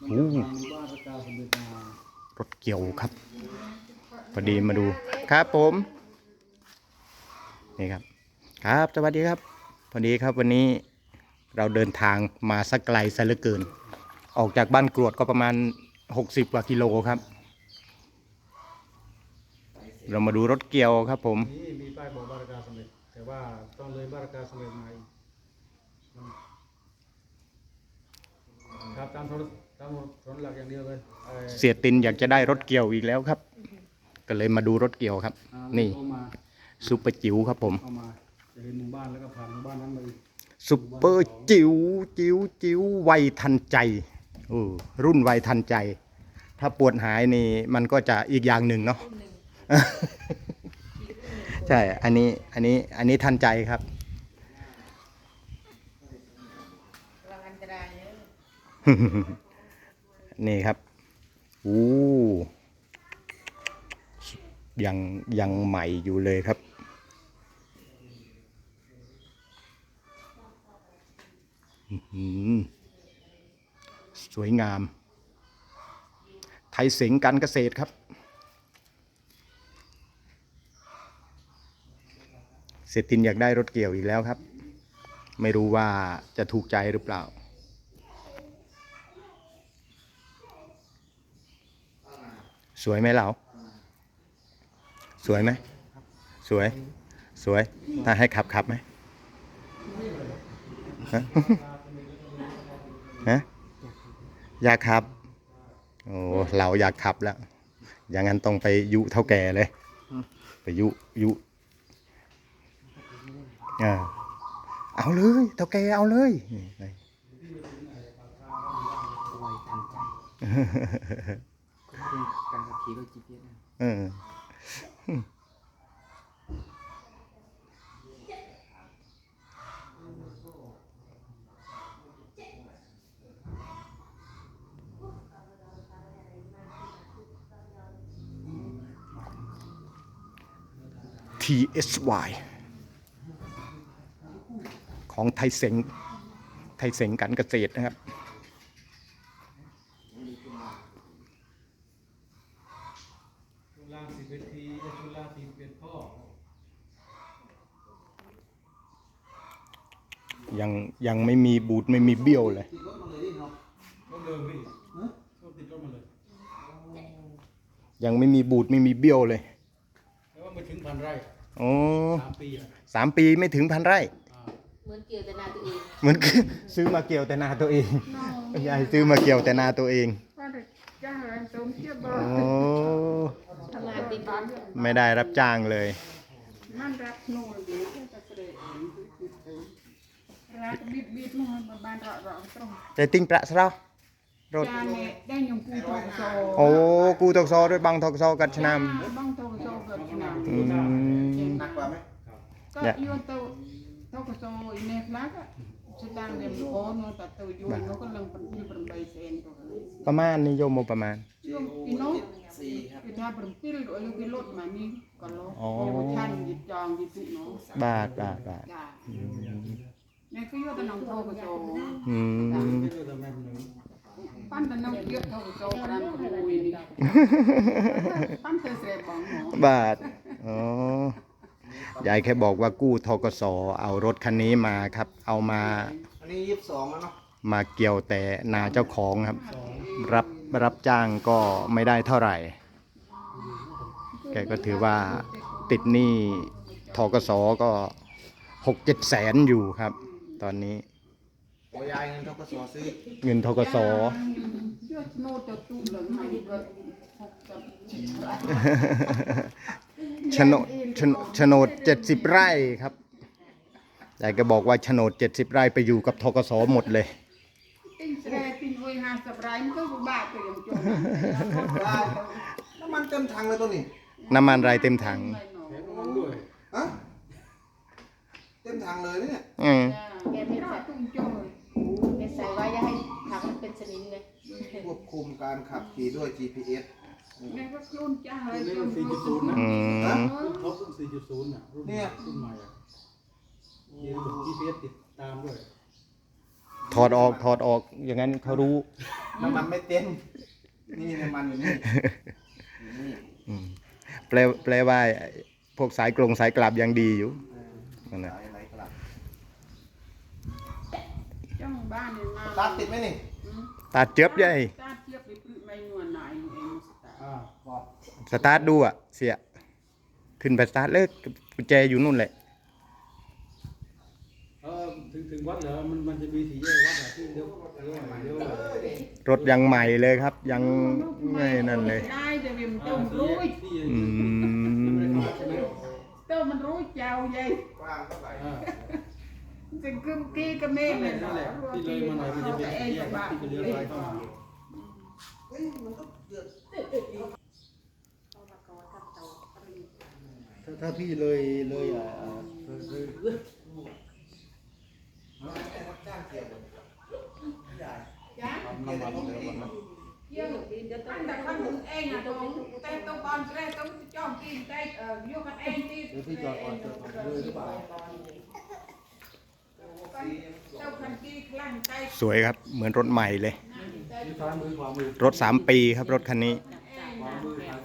โอ้รถเกี่ยวครับพอดีมาดูครับผมนี่ครับ ครับสวัสดีครับ พอดีครับวันนี้เราเดินทางมาสักไกลซะเหลือเกิน ออกจากบ้านกรวดก็ประมาณ 60 กว่ากิโลครับ เรามาดูรถเกี่ยวครับผมนี่มีป้ายบอกบารากาสำเร็จแต่ว่าต้องเลยบารากาสำเร็จมาครับตามโทร ตามโทรหลักอย่างเดียวเลยเอ่อเสียตินอยากจะได้รถเกี่ยวอีกแล้วครับ ก็เลยมาดูรถเกี่ยวครับ อ่านี่ เข้ามาซุปเปอร์จิ๋วครับผมเข้ามาจะเห็นหมู่บ้านแล้วก็ผ่านหมู่บ้านนั้นมาอีกซุปเปอร์จิ๋วจิ๋วจิ๋วไวทันใจเออรุ่นไวทันใจ ถ้าปวดหายนี่มันก็จะอีกอย่างหนึ่งเนาะ ใช่ อันนี้อันนี้อันนี้ทันใจครับ ระวังอันตรายเยอะ นี่ครับอู้ยังยังใหม่อยู่เลยครับ สวยงาม ไทยเสงการเกษตรครับ เศรษฐินอยากได้รถเกี่ยวอีกแล้วครับ ไม่รู้ว่าจะถูกใจหรือเปล่า สวยไหมเรา สวยไหม สวย สวยถ้าให้ขับขับไหมฮะฮะอยากขับ โอ้เราอยากขับแล้ว อย่างนั้นต้องไปยุเท่าแก่เลย ไปยุยุอ่าเอาเลยเท่าแก่เอาเลยนี่ เลยการขับขี่ด้วย GPS นะเออ TSY ของไทยเสงไทยเสงการเกษตรนะครับ ชุดางสิบเวทีเอชุดล่างทีเป็นพ่อยังยังไม่มีบูทไม่มีเบี้ยวเลย ยังไม่มีบูดไม่มีเบี้ยวเลยแล้วว่มาถึงพันไร่อ๋อสามปีสามปีไม่ถึงพันไร่เหมือนเกี่ยวแต่นาตัวเองเหมือนซื้อมาเกี่ยวแต่นาตัวเองยายซื้อมาเกี่ยวแต่นาตัวเองโอ้ ไม่ได้รับจ้างเลย มันรักนูนเจะรักบิดบิดนู่นมาบานราราตรงแต่ติ้งประสรารถได้ยงกูทอซโอ้กูตกโซด้วยบังทกซกัดชนามบ้องทอซกัดชนามก็ยนโตทกซอีเนฟลกันก็นยี่ปประมาณนี้โยมประมาณ ครับ គេថា7ឬឲ្យគេលុតមកនេះក៏លុត អូ គេឆាន់យីចងយីទុនោះ บาทบาทบาท ចានេះគឺយកទៅក្នុងតកស อืม ไม่รู้ทำไมมันถึง ប៉ាន់តែនៅយកទៅកស5មួយនេះប៉ាន់ទៅស្រែបងហ្មង บาท อ๋อ ยายแค่บอกว่ากู้ทกสเอารถคันนี้มาครับ เอามา อันนี้ยี่สิบสองแล้วเนาะ มาเกี่ยวแต่นาเจ้าของครับ รับรับจ้างก็ไม่ได้เท่าไหร่ แ กก็ถือว่าติดหนี้ทกสก็หกเจ็ดแสนอยู่ครับ ตอนนี้เงินทกสซื้อเงินทกสโฉนดเจ็ดสิบไร่ครับยายก็บอกว่าโฉนดเจ็ดสิบไร่ไปอยู่กับทกสหมดเลย น้ำมันเต็มถังเลยตัวนี้ น้ำมันไรเต็มถังเต็มถังเลยเนี่ยเออแกไม่ใส่ตุ้งโจ้แกใส่ไว้ให้ถังมันเป็นชนิดเลยควบคุมการขับขี่ด้วย GPS แกก็ยุ่นจ้าเลยนี่จมันนรู้สึก4.0นะอืมรถรุ่น4.0น่ะรุ่เนี่ยรุ่นใหม่อะมี GPS ติดตามด้วยถอดออกถอดออกอย่างนั้นเขารู้น้ำมันไม่เต็มนี่น้ำมันอยู่นี่นี่ แปลแปลว่าไอ้พวกสายกลงสายกลับยังดีอยู่นั่นนะสายอะไรกลับจ้องบ้านเนี่ยมาตาติดไหมนี่ตาเจ็บใหญ่ตาเทียบไปปลื้มไม่นวลหน่อยเองสตาร์อ่าบอกสตาร์ทดูอะเสีย ขึ้นไปสตาร์ทเลยกุญแจอยู่นู่นแหละเออ ถึงถึงวัดเหรอมันมันจะมีสี่แยกวัดเหรอที่เลี้ยวเลี้ยวเลี้ยวรถยังใหม่เลยครับ ยังไม่นั่นเลย ได้แต่เวียมอ่าต้มสี่รู้แยกที่อืมใช่ไหมต้มมันรู้เจ้าใหญ่กว้างเท่าไหร่อ่าจะกึมกี้ก็ไม่นั่นแหเลละยนั่นแหละที่เลยมาหน่อยมันจะเป็นสี่แยกที่จะเลี้ยวซ้ายเข้ามาเฮ้ยมันก็เดือดถ้าถ้าพี่เลยเลยอ่าเลยจ้างเกี่ยวเลย สวยครับ เหมือนรถใหม่เลย รถสามปีครับรถคันนี้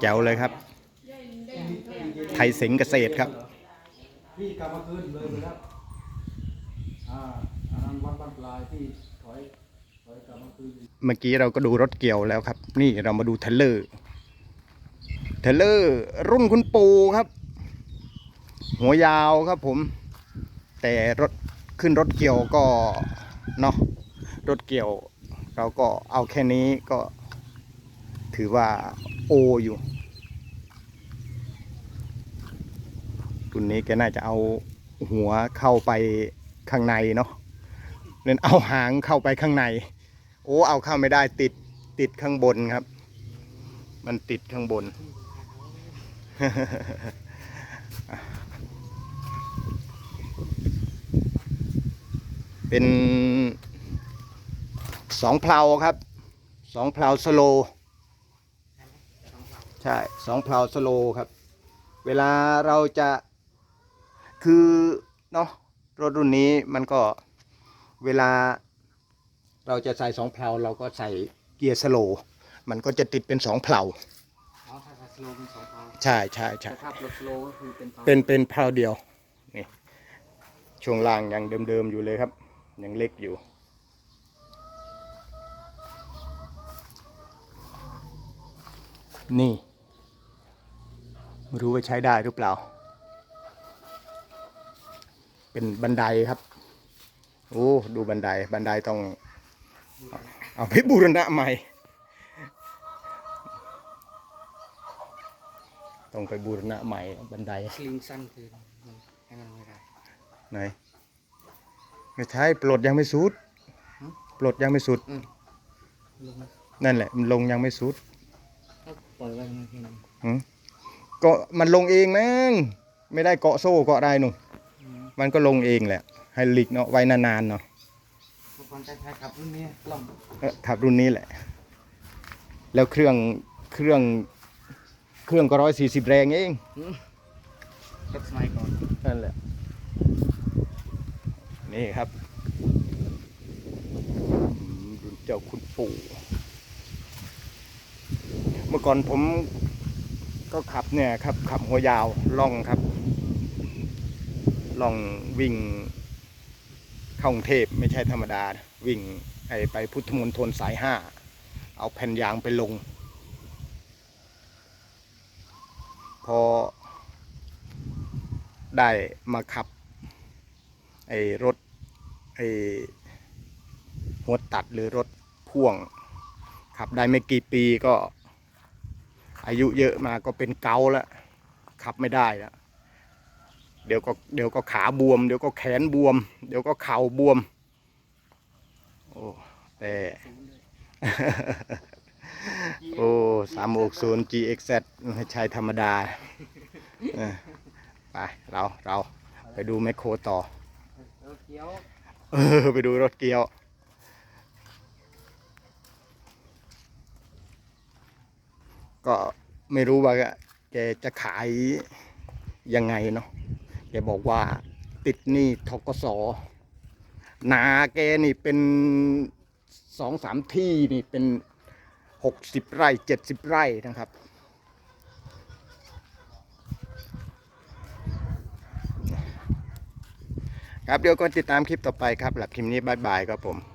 แจ๋วเลยครับ ไทยสิงเกษตรครับพี่กลับมาคืนเลยไปแล้วอ่าอับ เมื่อกี้เราก็ดูรถเกี่ยวแล้วครับ นี่เรามาดูเทเลอร์เทเลอร์รุ่นคุณปูครับ หัวยาวครับผม แต่รถขึ้นรถเกี่ยวก็เนาะรถเกี่ยว เราก็เอาแค่นี้ก็ถือว่าโออยู่รุ่นนี้แกน่าจะเอาหัวเข้าไป ข้างในเนาะเล่นเอาหางเข้าไปข้างใน โอ้เอาเข้าไม่ได้ติดติดข้างบนครับ มันติดข้างบน เป็นสองเพลาครับสองเพลาสโล ใช่สองเพลาสโลครับ เวลาเราจะคือเนาะ รถรุ่นนี้มันก็เวลา เราจะใส่สองเพลาเราก็ใส่เกียร์สโลว์มันก็จะติดเป็นสองเพลาอ๋อถ้าขับสโลว์เป็นสองเพลาใช่ใช่ใช่ถ้าขับรถสโลว์ก็คือเป็นเพลาเป็นเป็นเพลาเดียวนี่ช่วงล่างยังเดิมๆอยู่เลยครับ ยังเล็กอยู่ นี่ไม่รู้ว่าใช้ได้หรือเปล่า เป็นบันไดครับ โอ้ดูบันไดบันไดต้อง เอาไปบูรณะใหม่ ต้องไปบูรณะใหม่บันไดสลิงสั้นคือมันให้มันไม่ได้ไหนไม่ใช่ปลดยังไม่สุดปลดยังไม่สุดลงมานั่นแหละมันลงยังไม่สุดถ้าปล่อยไว้มันคือมันหืมก็มันลงเองมั้งไม่ได้เกาะโซ่เกาะได้หนุ่ม มันก็ลงเองแหละให้หลีกเนาะไว้นานๆเนาะพวกคนใช้ขับรุ่นนี้กล่อมเออขับรุ่นนี้แหละ แล้วเครื่องเครื่องเครื่องก็ร้อยสี่สิบแรงเองรถสมัยก่อนนั่นแหละ นี่ครับรุ่นเจ้าคุณปู่ เมื่อก่อนผมก็ขับเนี่ยครับขับหัวยาวล่องครับ ลองวิ่งเข้ากรุงเทพไม่ใช่ธรรมดา วิ่งไอไปพุทธมณฑลสายห้าเอาแผ่นยางไปลง พอได้มาขับไอ้รถไอ้หัวตัดหรือรถพ่วง ขับได้ไม่กี่ปีก็อายุเยอะมาก็เป็นเกาแล้ว ขับไม่ได้แล้ว เดี๋ยวก็เดี๋ยวก็ขาบวม เดี๋ยวก็แขนบวม เดี๋ยวก็เข่าบวม โอ้แต่โอ้สามหกศูนย์ GXZ ไม่ใช่ธรรมดาไปเราเราไปดูแมคโครต่อรถเกียวเออไปดูรถเกียวก็ไม่รู้ว่าแกจะขายยังไงเนาะ แกบอกว่าติดหนี้ทกศนาแกนี่เป็นสองสามที่นี่เป็นหกสิบไร่เจ็ดสิบไร่นะครับ ครับเดี๋ยวก็ติดตามคลิปต่อไปครับหลับคลิปนี้บายบายครับผม